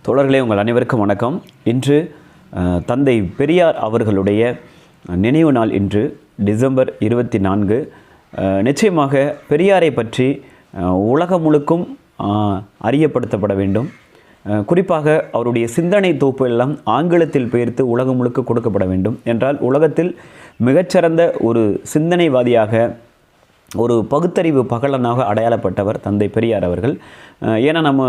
தோழர்களே உங்கள் அனைவருக்கும் வணக்கம். இன்று தந்தை பெரியார் அவர்களுடைய நினைவு நாள் இன்று டிசம்பர் இருபத்தி நான்கு நிச்சயமாக பெரியாரை பற்றி உலகம் முழுக்கும் அறியப்படுத்தப்பட வேண்டும். குறிப்பாக அவருடைய சிந்தனை தொகுப்பு எல்லாம் ஆங்கிலத்தில் பெயர்த்து உலகம் முழுக்க கொடுக்கப்பட வேண்டும். என்றால் உலகத்தில் மிகச்சிறந்த ஒரு சிந்தனைவாதியாக ஒரு பகுத்தறிவு பகலனாக அடையாளப்பட்டவர் தந்தை பெரியார் அவர்கள். ஏன்னா நம்ம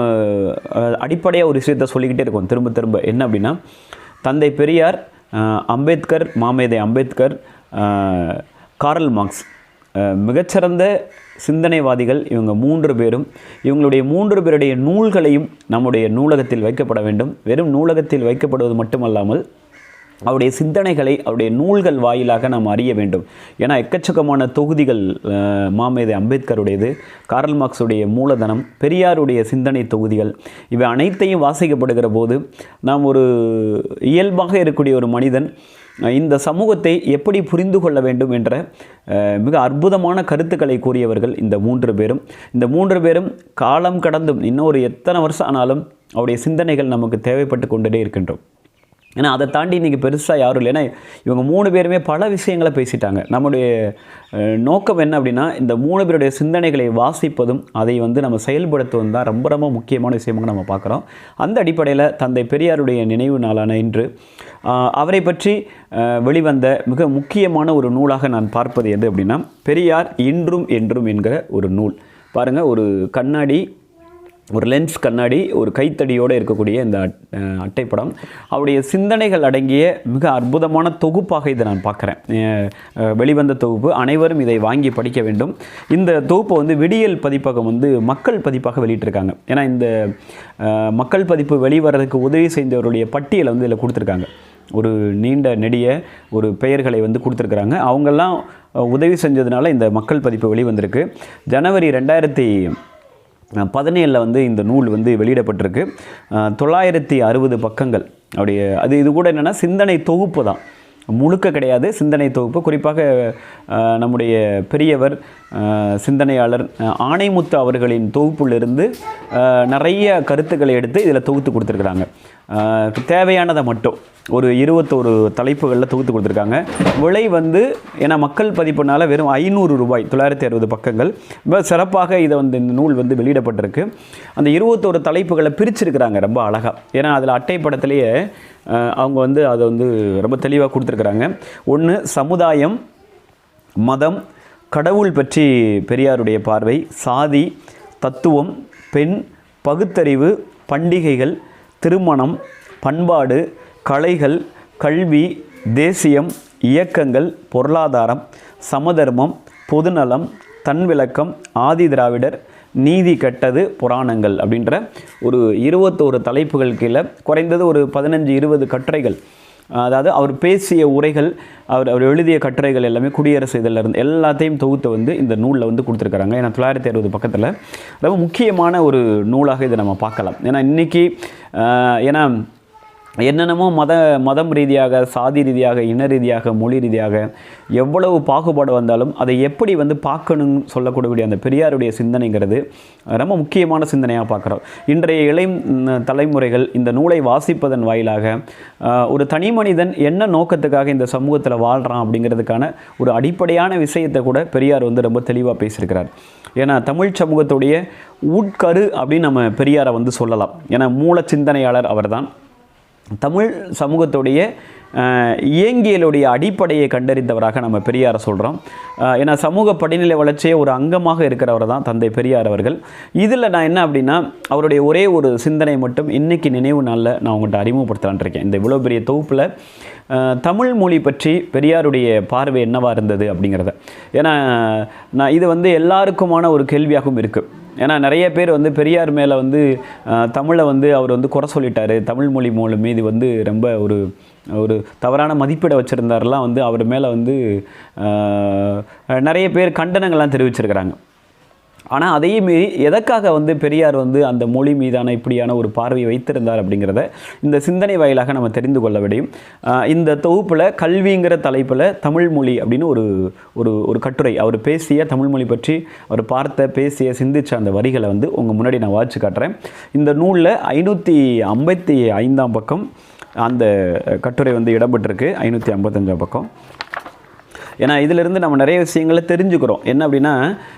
அடிப்படையாக ஒரு விஷயத்தை சொல்லிக்கிட்டே இருக்கோம். திரும்ப திரும்ப என்ன அப்படின்னா தந்தை பெரியார் அம்பேத்கர் மாமேதை அம்பேத்கர் காரல் மார்க்ஸ். மிகச்சிறந்த சிந்தனைவாதிகள் இவங்க மூன்று பேரும். இவங்களுடைய மூன்று பேருடைய நூல்களையும் நம்முடைய நூலகத்தில் வைக்கப்பட வேண்டும். வெறும் நூலகத்தில் வைக்கப்படுவது மட்டுமல்லாமல் அவருடைய சிந்தனைகளை அவருடைய நூல்கள் வாயிலாக நாம் அறிய வேண்டும். ஏன்னா எக்கச்சக்கமான தொகுதிகள் மாமேதை அம்பேத்கருடையது காரல் மார்க்ஸுடைய மூலதனம் பெரியாருடைய சிந்தனை தொகுதிகள் இவை அனைத்தையும் வாசிக்கப்படுகிற போது நாம் ஒரு இயல்பாக இருக்கக்கூடிய ஒரு மனிதன் இந்த சமூகத்தை எப்படி புரிந்து கொள்ள வேண்டும் என்ற மிக அற்புதமான கருத்துக்களை கூறியவர்கள் இந்த மூன்று பேரும். இந்த மூன்று பேரும் காலம் கடந்தும் இன்னொரு எத்தனை வருஷம் ஆனாலும் அவருடைய சிந்தனைகள் நமக்கு தேவைப்பட்டு கொண்டே இருக்கின்றோம். ஏன்னா அதை தாண்டி இன்றைக்கி பெருசாக யாரும் இல்லை. ஏன்னா இவங்க மூணு பேருமே பல விஷயங்களை பேசிட்டாங்க. நம்முடைய நோக்கம் என்ன அப்படின்னா இந்த மூணு பேருடைய சிந்தனைகளை வாசிப்பதும் அதை வந்து நம்ம செயல்படுத்துவதும் தான் ரொம்ப ரொம்ப முக்கியமான விஷயமாக நம்ம பார்க்குறோம். அந்த அடிப்படையில் தந்தை பெரியாருடைய நினைவு நாளான இன்று அவரை பற்றி வெளிவந்த மிக முக்கியமான ஒரு நூலாக நான் பார்ப்பது எது அப்படின்னா பெரியார் இன்றும் என்றும் என்கிற ஒரு நூல். பாருங்கள் ஒரு கண்ணாடி ஒரு லென்ஸ் கண்ணாடி ஒரு கைத்தடியோடு இருக்கக்கூடிய இந்த அட்- அட்டைப்படம். அவருடைய சிந்தனைகள் அடங்கிய மிக அற்புதமான தொகுப்பாக இதை நான் பார்க்குறேன். வெளிவந்த தொகுப்பு. அனைவரும் இதை வாங்கி படிக்க வேண்டும். இந்த தொகுப்பை வந்து விடியல் பதிப்பகம் வந்து மக்கள் பதிப்பாக வெளியிட்டிருக்காங்க. ஏன்னா இந்த மக்கள் பதிப்பு வெளிவரதுக்கு உதவி செய்தவருடைய பட்டியலை வந்து இதில் கொடுத்துருக்காங்க. ஒரு நீண்ட நெடிய ஒரு பெயர்களை வந்து கொடுத்துருக்குறாங்க. அவங்கெல்லாம் உதவி செஞ்சதுனால இந்த மக்கள் பதிப்பு வெளிவந்திருக்கு. ஜனவரி ரெண்டாயிரத்தி பதினேழில் வந்து இந்த நூல் வந்து வெளியிடப்பட்டிருக்கு. தொள்ளாயிரத்தி அறுபது பக்கங்கள். அப்படி அது இது கூட என்னென்னா சிந்தனை தொகுப்பு தான். முழுக்க கிடையாது சிந்தனை தொகுப்பு. குறிப்பாக நம்முடைய பெரியவர் சிந்தனையாளர் ஆணைமுத்து அவர்களின் தொகுப்பிலிருந்து நிறைய கருத்துக்களை எடுத்து இதில் தொகுத்து கொடுத்துருக்குறாங்க. தேவையானதை மட்டும். ஒரு இருபத்தோரு தலைப்புகளில் தொகுத்து கொடுத்துருக்காங்க. விலை வந்து ஏன்னா மக்கள் பதிப்புனால வெறும் ஐநூறு ரூபாய் தொள்ளாயிரத்தி அறுபது பக்கங்கள். ரொம்ப சிறப்பாக இதை வந்து இந்த நூல் வந்து வெளியிடப்பட்டிருக்கு. அந்த இருபத்தோரு தலைப்புகளை பிரிச்சிருக்கிறாங்க ரொம்ப அழகாக ஏன்னா அதில் அட்டைப்படத்திலேயே அஹ், அவங்க வந்து அதை வந்து ரொம்ப தெளிவாக கொடுத்துருக்குறாங்க. ஒன்று சமுதாயம் மதம் கடவுள் பற்றி பெரியாருடைய பார்வை சாதி தத்துவம் பெண் பகுத்தறிவு பண்டிகைகள் திருமணம் பண்பாடு கலைகள் கல்வி தேசியம் இயக்கங்கள் பொருளாதாரம் சமதர்மம் பொதுநலம் தன்விளக்கம் ஆதி திராவிடர் நீதி கெட்டது புராணங்கள் அப்படின்ற ஒரு இருபத்தோரு தலைப்புகள் கீழே குறைந்தது ஒரு பதினஞ்சு இருபது கட்டுரைகள். அதாவது அவர் பேசிய உரைகள் அவர் அவர் எழுதிய கட்டுரைகள் எல்லாமே குடியரசு இதில் இருந்து எல்லாத்தையும் தொகுத்து வந்து இந்த நூலில் வந்து கொடுத்துருக்குறாங்க. ஏன்னா தொள்ளாயிரத்தி அறுபது பக்கத்தில் ரொம்ப முக்கியமான ஒரு நூலாக இதை நம்ம பார்க்கலாம். ஏன்னா இன்றைக்கி ஏன்னா என்னென்னமோ மத மதம் ரீதியாக சாதி ரீதியாக இன ரீதியாக மொழி ரீதியாக எவ்வளவு பாகுபாடு வந்தாலும் அதை எப்படி வந்து பார்க்கணும்னு சொல்லக்கூடிய அந்த பெரியாருடைய சிந்தனைங்கிறது ரொம்ப முக்கியமான சிந்தனையாக பார்க்குறோம். இன்றைய இளை தலைமுறைகள் இந்த நூலை வாசிப்பதன் வாயிலாக ஒரு தனி மனிதன் என்ன நோக்கத்துக்காக இந்த சமூகத்தில் வாழ்கிறான் அப்படிங்கிறதுக்கான ஒரு அடிப்படையான விஷயத்தை கூட பெரியார் வந்து ரொம்ப தெளிவாக பேசியிருக்கிறார். ஏன்னா தமிழ் சமூகத்துடைய உட்கரு அப்படின்னு நம்ம பெரியாரை வந்து சொல்லலாம். ஏன்னா மூல சிந்தனையாளர் அவர்தான். தமிழ் சமூகத்துடைய இயங்கியலுடைய அடிப்படையை கண்டறிந்தவராக நம்ம பெரியாரை சொல்கிறோம் ஏன்னா சமூக படிநிலை வளர்ச்சியே ஒரு அங்கமாக இருக்கிறவர் தான் தந்தை பெரியார் அவர்கள். இதில் நான் என்ன அப்படின்னா அவருடைய ஒரே ஒரு சிந்தனை மட்டும் இன்றைக்கி நினைவு நாளில் நான் உங்கள்கிட்ட அறிமுகப்படுத்தலான் இருக்கேன். இந்த இவ்வளோ பெரிய தொகுப்பில் தமிழ் மொழி பற்றி பெரியாருடைய பார்வை என்னவாக இருந்தது அப்படிங்கிறத. ஏன்னா நான் இது வந்து எல்லாருக்குமான ஒரு கேள்வியாகவும் இருக்குது ஏன்னா நிறைய பேர் வந்து பெரியார் மேலே வந்து தமிழை வந்து அவர் வந்து குறை சொல்லிட்டார். தமிழ் மொழி மூலம் மீது வந்து ரொம்ப ஒரு ஒரு தவறான மதிப்பீடை வச்சுருந்தாரெலாம் வந்து அவர் மேலே வந்து நிறைய பேர் கண்டனங்கள்லாம் தெரிவிச்சிருக்கிறாங்க. ஆனால் அதையும் மீறி எதற்காக வந்து பெரியார் வந்து அந்த மொழி மீதான இப்படியான ஒரு பார்வையை வைத்திருந்தார் அப்படிங்கிறத இந்த சிந்தனை வாயிலாக நம்ம தெரிந்து கொள்ள முடியும் இந்த தொகுப்பில் கல்விங்கிற தலைப்பில் தமிழ் மொழி அப்படின்னு ஒரு ஒரு ஒரு கட்டுரை. அவர் பேசிய தமிழ்மொழி பற்றி அவர் பார்த்த பேசிய சிந்திச்ச அந்த வரிகளை வந்து உங்கள் முன்னாடி நான் வாட்சி காட்டுறேன். இந்த நூலில் ஐநூற்றி ஐம்பத்தி ஐந்தாம் பக்கம் அந்த கட்டுரை வந்து இடம்பெற்றிருக்கு. ஐநூற்றி ஐம்பத்தஞ்சாம் பக்கம். ஏன்னா இதிலிருந்து நம்ம நிறைய விஷயங்களை தெரிஞ்சுக்கிறோம். என்ன அப்படின்னா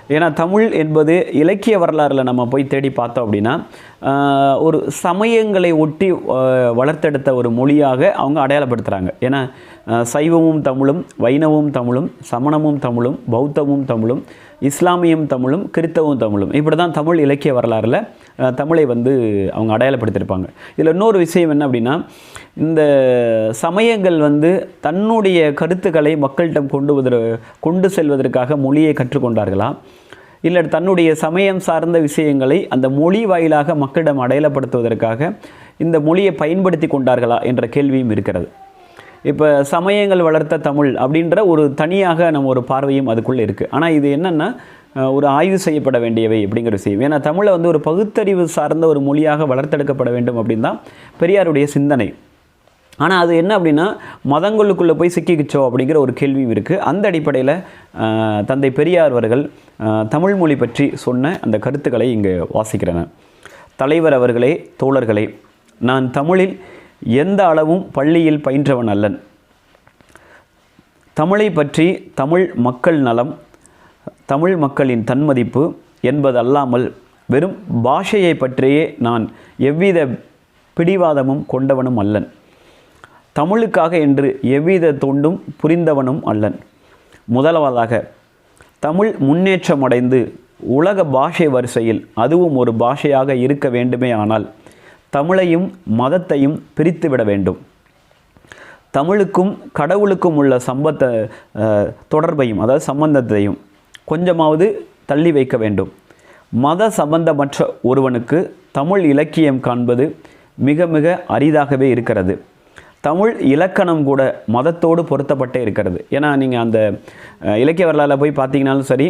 ஏன்னா தமிழ் என்பது இலக்கிய வரலாறில் நம்ம போய் தேடி பார்த்தோம் அப்படின்னா ஒரு சமயங்களை ஒட்டி வளர்த்தெடுத்த ஒரு மொழியாக அவங்க அடையாளப்படுத்துகிறாங்க ஏன்னா சைவமும் தமிழும் வைணவமும் தமிழும் சமணமும் தமிழும் பௌத்தமும் தமிழும் இஸ்லாமியம் தமிழும் கிறித்தவும் தமிழும். இப்படி தான் தமிழ் இலக்கிய வரலாறில் தமிழை வந்து அவங்க அடையாளப்படுத்தியிருப்பாங்க. இதில் இன்னொரு விஷயம் என்ன அப்படின்னா இந்த சமயங்கள் வந்து தன்னுடைய கருத்துக்களை மக்களிடம் கொண்டு வதற கொண்டு செல்வதற்காக மொழியை கற்றுக்கொண்டார்களா? இல்லை தன்னுடைய சமயம் சார்ந்த விஷயங்களை அந்த மொழி வாயிலாக மக்களிடம் அடையாளப்படுத்துவதற்காக இந்த மொழியை பயன்படுத்தி கொண்டார்களா என்ற கேள்வியும் இருக்கிறது. இப்போ சமயங்கள் வளர்த்த தமிழ் அப்படின்ற ஒரு தனியாக நம்ம ஒரு பார்வையும் அதுக்குள்ளே இருக்குது ஆனால் இது என்னென்னா ஒரு ஆய்வு செய்யப்பட வேண்டியவை அப்படிங்கிற விஷயம் ஏன்னா தமிழை வந்து ஒரு பகுத்தறிவு சார்ந்த ஒரு மொழியாக வளர்த்தெடுக்கப்பட வேண்டும் அப்படின்னு தான் பெரியாருடைய சிந்தனை. ஆனால் அது என்ன அப்படின்னா மதங்களுக்குள்ளே போய் சிக்கிக்கிச்சோ அப்படிங்கிற ஒரு கேள்வியும் இருக்குது அந்த அடிப்படையில் தந்தை பெரியார் அவர்கள் தமிழ் மொழி பற்றி சொன்ன அந்த கருத்துக்களை இங்கே வாசிக்கிறேன். தலைவர் அவர்களே தோழர்களே நான் தமிழில் எந்த அளவும் பள்ளியில் பயின்றவன் அல்லன்? தமிழை பற்றி தமிழ் மக்கள் நலம் தமிழ் மக்களின் தன்மதிப்பு என்பதல்லாமல் வெறும் பாஷையை பற்றியே நான் எவ்வித பிடிவாதமும் கொண்டவனும் அல்லன். தமிழுக்காக என்று எவ்வித தொண்டும் புரிந்தவனும் அல்லன். முதலாவதாக தமிழ் முன்னேற்றமடைந்து உலக பாஷை வரிசையில் அதுவும் ஒரு பாஷையாக இருக்க வேண்டுமே ஆனால் தமிழையும் மதத்தையும் பிரித்துவிட வேண்டும். தமிழுக்கும் கடவுளுக்கும் உள்ள சம்பத்த தொடர்பையும் அதாவது சம்பந்தத்தையும் கொஞ்சமாவது தள்ளி வைக்க வேண்டும். மத சம்பந்தமற்ற ஒருவனுக்கு தமிழ் இலக்கியம் காண்பது மிக மிக அரிதாகவே இருக்கிறது. தமிழ் இலக்கணம் கூட மதத்தோடு பொருத்தப்பட்டே இருக்கிறது. ஏன்னா நீங்கள் அந்த இலக்கிய வரலாறுல போய் பார்த்தீங்கனாலும் சரி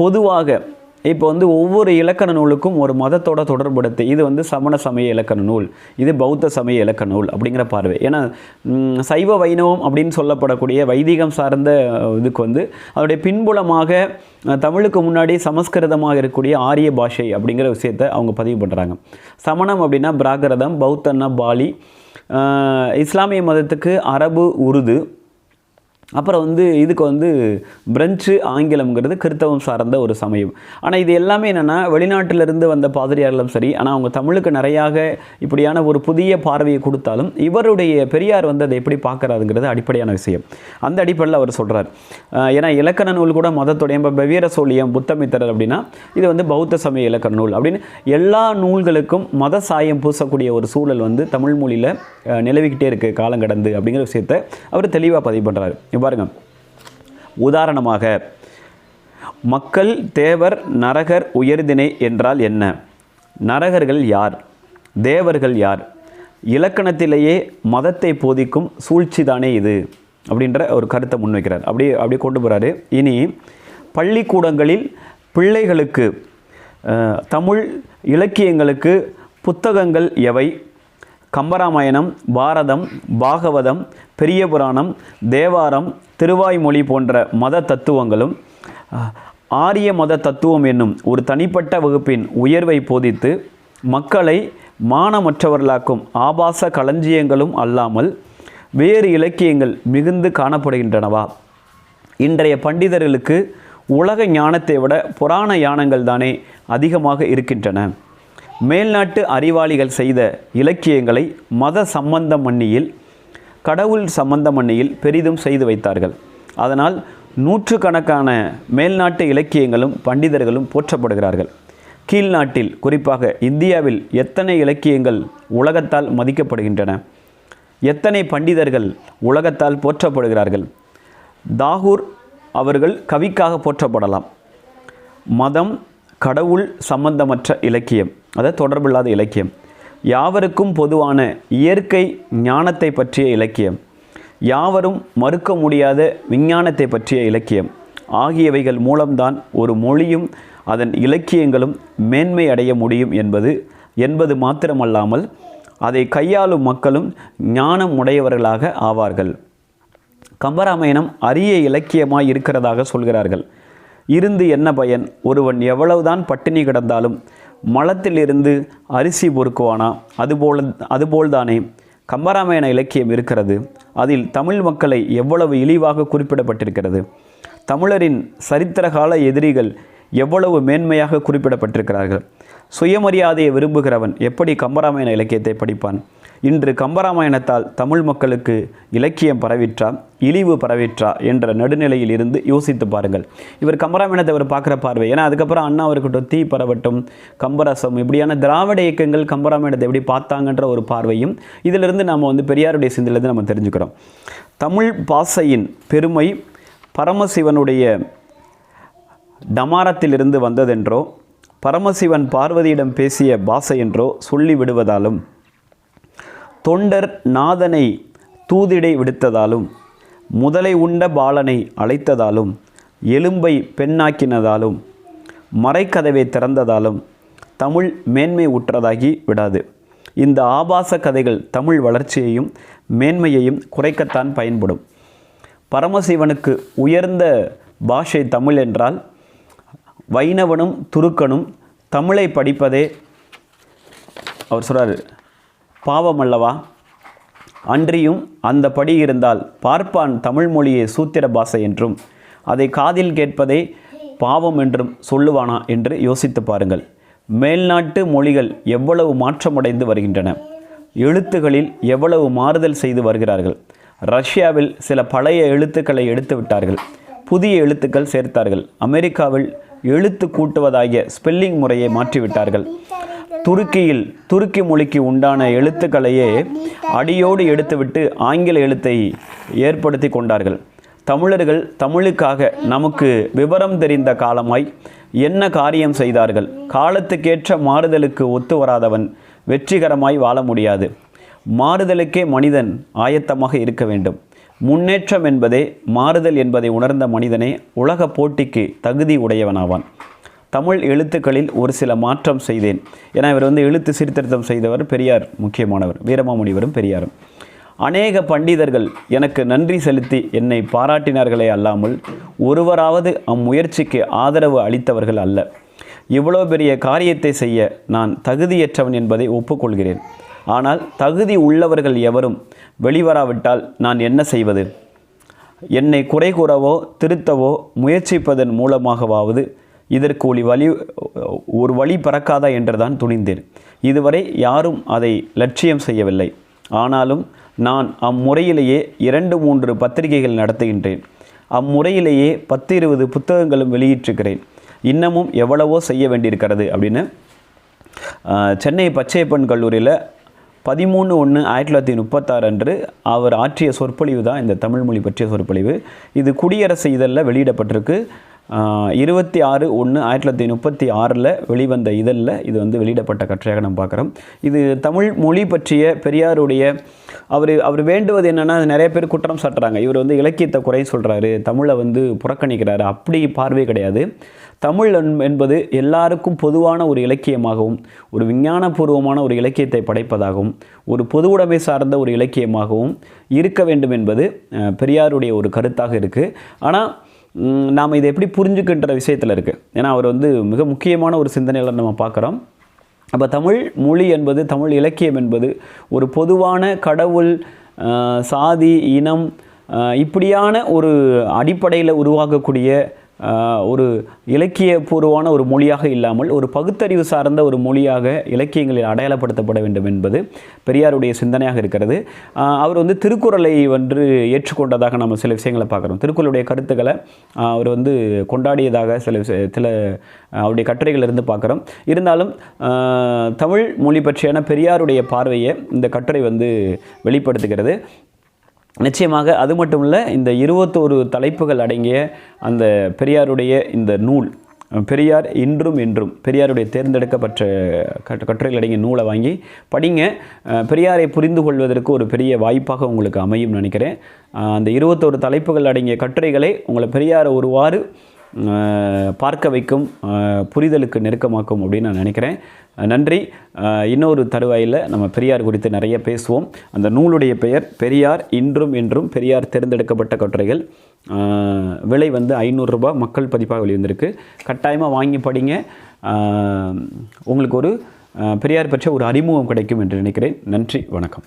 பொதுவாக இப்போ வந்து ஒவ்வொரு இலக்கண நூலுக்கும் ஒரு மதத்தோட தொடர்புடுத்து இது வந்து சமண சமய இலக்கண நூல் இது பௌத்த சமய இலக்கண நூல் அப்படிங்கிற பார்வை. ஏன்னா சைவ வைணவம் அப்படின்னு சொல்லப்படக்கூடிய வைதிகம் சார்ந்த இதுக்கு வந்து அதோடைய பின்புலமாக தமிழுக்கு முன்னாடி சமஸ்கிருதமாக இருக்கக்கூடிய ஆரிய பாஷை அப்படிங்கிற விஷயத்தை அவங்க பதிவு பண்ணுறாங்க சமணம் அப்படின்னா பிராகிருதம் பௌத்தன்னா பாலி இஸ்லாமிய மதத்துக்கு அரபு உருது அப்புறம் வந்து இதுக்கு வந்து பிரெஞ்சு ஆங்கிலம்ங்கிறது கிறித்தவம் சார்ந்த ஒரு சமயம். ஆனால் இது எல்லாமே என்னென்னா வெளிநாட்டிலிருந்து வந்த பாதிரியார்களும் சரி ஆனால் அவங்க தமிழுக்கு நிறையாக இப்படியான ஒரு புதிய பார்வையை கொடுத்தாலும் இவருடைய பெரியார் வந்து அதை எப்படி பார்க்குறாருங்கிறது அடிப்படையான விஷயம். அந்த அடிப்படையில் அவர் சொல்கிறார் ஏன்னா இலக்கண நூல் கூட மதத்துடைய இப்போ வெவ்வேறு சோழியம் புத்தமித்தரர் அப்படின்னா இது வந்து பௌத்த சமய இலக்கண நூல் அப்படின்னு எல்லா நூல்களுக்கும் மத சாயம் பூசக்கூடிய ஒரு சூழல் வந்து தமிழ் மொழியில் நிலவிக்கிட்டே இருக்குது காலம் கடந்து அப்படிங்கிற விஷயத்தை அவர் தெளிவாக பதிவு பண்ணுறாரு பாருங்கள் உதாரணமாக மக்கள் தேவர் நரகர் உயர்தினை என்றால் என்ன? நரகர்கள் யார்? தேவர்கள் யார்? இலக்கணத்திலேயே மதத்தை போதிக்கும் சூழ்ச்சிதானே இது? அப்படின்ற ஒரு கருத்தை முன்வைக்கிறார் அப்படி அப்படியே கொண்டு போகிறாரு இனி பள்ளிக்கூடங்களில் பிள்ளைகளுக்கு தமிழ் இலக்கியங்களுக்கு புத்தகங்கள் எவை? கம்பராமாயணம் பாரதம் பாகவதம் பெரிய புராணம் தேவாரம் திருவாய்மொழி போன்ற மத தத்துவங்களும் ஆரிய மத தத்துவம் என்னும் ஒரு தனிப்பட்ட வகுப்பின் உயர்வை போதித்து மக்களை மானமற்றவர்களாக்கும் ஆபாச களஞ்சியங்களும் அல்லாமல் வேறு இலக்கியங்கள் மிகுந்து காணப்படுகின்றனவா? இன்றைய பண்டிதர்களுக்கு உலக ஞானத்தை விட புராண யானங்கள் தானே அதிகமாக இருக்கின்றன. மேல்நாட்டு அறிவாளிகள் செய்த இலக்கியங்களை மத சம்பந்த மண்ணியில் கடவுள் சம்பந்த மண்ணியில் பெரிதும் செய்து வைத்தார்கள். அதனால் நூற்றுக்கணக்கான மேல்நாட்டு இலக்கியங்களும் பண்டிதர்களும் போற்றப்படுகிறார்கள். கீழ்நாட்டில் குறிப்பாக இந்தியாவில் எத்தனை இலக்கியங்கள் உலகத்தால் மதிக்கப்படுகின்றன? எத்தனை பண்டிதர்கள் உலகத்தால் போற்றப்படுகிறார்கள்? தாகூர் அவர்கள் கவிக்காக போற்றப்படலாம். மதம் கடவுள் சம்பந்தமற்ற இலக்கியம் அதாவது தொடர்பில்லாத இலக்கியம். யாவருக்கும் பொதுவான இயற்கை ஞானத்தை பற்றிய இலக்கியம். யாவரும் மறுக்க முடியாத விஞ்ஞானத்தை பற்றிய இலக்கியம். ஆகியவைகள் மூலம்தான் ஒரு மொழியும் அதன் இலக்கியங்களும் மேன்மை அடைய முடியும் என்பது என்பது மாத்திரமல்லாமல் அதை கையாளும் மக்களும் ஞானம் உடையவர்களாக ஆவார்கள். கம்பராமாயணம் அரிய இலக்கியமாய் இருக்கிறதாக சொல்கிறார்கள். இருந்து என்ன பயன்? ஒருவன் எவ்வளவுதான் பட்டினி கிடந்தாலும் மலத்திலிருந்து அரிசி பொறுக்குவானா? அதுபோல அதுபோல்தானே. கம்பராமாயண இலக்கியம் இருக்கிறது. அதில் தமிழ் மக்களை எவ்வளவு இழிவாக குறிப்பிடப்பட்டிருக்கிறது. தமிழரின் சரித்திரகால எதிரிகள் எவ்வளவு மேன்மையாக குறிப்பிடப்பட்டிருக்கிறார்கள். சுயமரியாதையை விரும்புகிறவன் எப்படி கம்பராமாயண இலக்கியத்தை படிப்பான்? இன்று கம்பராமாயணத்தால் தமிழ் மக்களுக்கு இலக்கியம் பரவிற்றா இழிவு பரவிற்றா என்ற நடுநிலையில் இருந்து யோசித்து பாருங்கள். இவர் கம்பராமாயணத்தை அவர் பார்க்குற பார்வை. ஏன்னா அதுக்கப்புறம் அண்ணா இருக்கட்டும் தீ பரவட்டும் கம்பரசம் இப்படியான திராவிட இயக்கங்கள் கம்பராமாயணத்தை எப்படி பார்த்தாங்கன்ற ஒரு பார்வையும் இதிலிருந்து நாம் வந்து பெரியாருடைய சிந்திலிருந்து நம்ம தெரிஞ்சுக்கிறோம். தமிழ் பாசையின் பெருமை பரமசிவனுடைய டமாரத்திலிருந்து வந்ததென்றோ பரமசிவன் பார்வதியிடம் பேசிய பாசை என்றோ சொல்லி விடுவதாலும் தொண்டர் நாதனை தூதிடை விடுத்ததாலும் முதலை உண்ட பாலனை அழைத்ததாலும் எலும்பை பெண்ணாக்கினதாலும் மறைக்கதவை திறந்ததாலும் தமிழ் மேன்மை உற்றதாகி விடாது. இந்த ஆபாச கதைகள் தமிழ் வளர்ச்சியையும் மேன்மையையும் குறைக்கத்தான் பயன்படும். பரமசிவனுக்கு உயர்ந்த பாஷை தமிழ் என்றால் வைணவனும் துருக்கனும் தமிழை படிப்பதே அவர் சொல்கிறார் பாவம் அல்லவா அன்றியும் அந்த படி இருந்தால் பார்ப்பான் தமிழ் மொழியை சூத்திர பாஷை என்றும் அதை காதில் கேட்பதே பாவம் என்றும் சொல்லுவானா என்று யோசித்து பாருங்கள். மேல்நாட்டு மொழிகள் எவ்வளவு மாற்றமடைந்து வருகின்றன? எழுத்துகளில் எவ்வளவு மாறுதல் செய்து வருகிறார்கள்? ரஷ்யாவில் சில பழைய எழுத்துக்களை எடுத்து விட்டார்கள். புதிய எழுத்துக்கள் சேர்த்தார்கள். அமெரிக்காவில் எழுத்து கூட்டுவதாகிய ஸ்பெல்லிங் முறையை மாற்றிவிட்டார்கள். துருக்கியில் துருக்கி மொழிக்கு உண்டான எழுத்துக்களையே அடியோடு எடுத்துவிட்டு ஆங்கில எழுத்தை ஏற்படுத்தி கொண்டார்கள். தமிழர்கள் தமிழுக்காக நமக்கு விவரம் தெரிந்த காலமாய் என்ன காரியம் செய்தார்கள்? காலத்துக்கேற்ற மாறுதலுக்கு ஒத்து வராதவன் வெற்றிகரமாய் வாழ முடியாது. மாறுதலுக்கே மனிதன் ஆயத்தமாக இருக்க வேண்டும். முன்னேற்றம் என்பதே மாறுதல் என்பதை உணர்ந்த மனிதனே உலக போட்டிக்கு தகுதி உடையவனாவான். தமிழ் எழுத்துக்களில் ஒரு சில மாற்றம் செய்தேன். ஏன்னா இவர் வந்து எழுத்து சீர்திருத்தம் செய்தவர் பெரியார் முக்கியமானவர் வீரமாமுனிவரும் பெரியாரும். அநேக பண்டிதர்கள் எனக்கு நன்றி செலுத்தி என்னை பாராட்டினார்களே அல்லாமல் ஒருவராவது அம்முயற்சிக்கு ஆதரவு அளித்தவர்கள் அல்ல. இவ்வளோ பெரிய காரியத்தை செய்ய நான் தகுதியற்றவன் என்பதை ஒப்புக்கொள்கிறேன். ஆனால் தகுதி உள்ளவர்கள் எவரும் வெளிவராவிட்டால் நான் என்ன செய்வது? என்னை குறை கூறவோ திருத்தவோ முயற்சிப்பதன் மூலமாகவாவது இதற்கு ஒளி வழி ஒரு வழி பறக்காதா என்றுதான் துணிந்தேன். இதுவரை யாரும் அதை லட்சியம் செய்யவில்லை. ஆனாலும் நான் அம்முறையிலேயே இரண்டு மூன்று பத்திரிகைகள் நடத்துகின்றேன். அம்முறையிலேயே பத்து இருபது புத்தகங்களும் வெளியிட்டிருக்கிறேன். இன்னமும் எவ்வளவோ செய்ய வேண்டியிருக்கிறது அப்படின்னு சென்னை பச்சையப்பன் கல்லூரியில் பதிமூணு ஒன்று ஆயிரத்தி தொள்ளாயிரத்தி முப்பத்தாறு அன்று அவர் ஆற்றிய சொற்பொழிவு தான் இந்த தமிழ்மொழி பற்றிய சொற்பொழிவு. இது குடியரசு இதழில் வெளியிடப்பட்டிருக்கு. இருபத்தி ஆறு ஒன்று ஆயிரத்தி தொள்ளாயிரத்தி முப்பத்தி ஆறில் வெளிவந்த இதழில் இது வந்து வெளியிடப்பட்ட கட்டுரையாக நம்ம பார்க்குறோம். இது தமிழ் மொழி பற்றிய பெரியாருடைய அவர் அவர் வேண்டுவது என்னென்னா நிறைய பேர் குற்றம் சாட்டுறாங்க. இவர் வந்து இலக்கியத்தை குறை சொல்கிறாரு தமிழை வந்து புறக்கணிக்கிறாரு. அப்படி பார்வை கிடையாது. தமிழ் என்- என்பது எல்லாருக்கும் பொதுவான ஒரு இலக்கியமாகவும் ஒரு விஞ்ஞானபூர்வமான ஒரு இலக்கியத்தை படைப்பதாகவும் ஒரு பொது உடைமை சார்ந்த ஒரு இலக்கியமாகவும் இருக்க வேண்டும் என்பது பெரியாருடைய ஒரு கருத்தாக இருக்குது ஆனால் நாம் இதை எப்படி புரிஞ்சுக்கின்ற விஷயத்தில் இருக்குது ஏன்னா அவர் வந்து மிக முக்கியமான ஒரு சிந்தனையில் நம்ம பார்க்குறோம். அப்போ தமிழ் மொழி என்பது தமிழ் இலக்கியம் என்பது ஒரு பொதுவான கடவுள் சாதி இனம் இப்படியான ஒரு அடிப்படையில் உருவாக்கக்கூடிய ஒரு இலக்கியபூர்வமான ஒரு மொழியாக இல்லாமல் ஒரு பகுத்தறிவு சார்ந்த ஒரு மொழியாக இலக்கியங்களில் அடையாளப்படுத்தப்பட வேண்டும் என்பது பெரியாருடைய சிந்தனையாக இருக்கிறது. அவர் வந்து திருக்குறளை வந்து ஏற்றுக்கொண்டதாக நம்ம சில விஷயங்களை பார்க்குறோம். திருக்குறளுடைய கருத்துக்களை அவர் வந்து கொண்டாடியதாக சில சில அவருடைய கட்டுரைகளிலிருந்து பார்க்குறோம். இருந்தாலும் தமிழ் மொழி பற்றியான பெரியாருடைய பார்வையை இந்த கட்டுரை வந்து வெளிப்படுத்துகிறது. நிச்சயமாக அது மட்டும் இல்லை இந்த இருபத்தோரு தலைப்புகள் அடங்கிய அந்த பெரியாருடைய இந்த நூல் பெரியார் இன்றும் என்றும் பெரியாருடைய தேர்ந்தெடுக்கப்பட்ட கட் கட்டுரைகள் அடங்கிய நூலை வாங்கி படிங்க. பெரியாரை புரிந்து கொள்வதற்கு ஒரு பெரிய வாய்ப்பாக உங்களுக்கு அமையும் நினைக்கிறேன். அந்த இருபத்தோரு தலைப்புகள் அடங்கிய கட்டுரைகளை உங்களை பெரியாரை ஒருவாறு பார்க்க வைக்கும் புரிதலுக்கு நெருக்கமாக்கும் அப்படின்னு நான் நினைக்கிறேன். நன்றி. இன்னொரு தருவாயில் நம்ம பெரியார் குறித்து நிறைய பேசுவோம். அந்த நூலுடைய பெயர் பெரியார் இன்றும் என்றும் பெரியார் தேர்ந்தெடுக்கப்பட்ட கட்டுரைகள் விலை வந்து ஐநூறுரூபா மக்கள் பதிப்பாக வெளிவந்திருக்கு. கட்டாயமாக வாங்கி படிங்க. உங்களுக்கு ஒரு பெரியார் பற்றிய ஒரு அறிமுகம் கிடைக்கும் என்று நினைக்கிறேன். நன்றி வணக்கம்.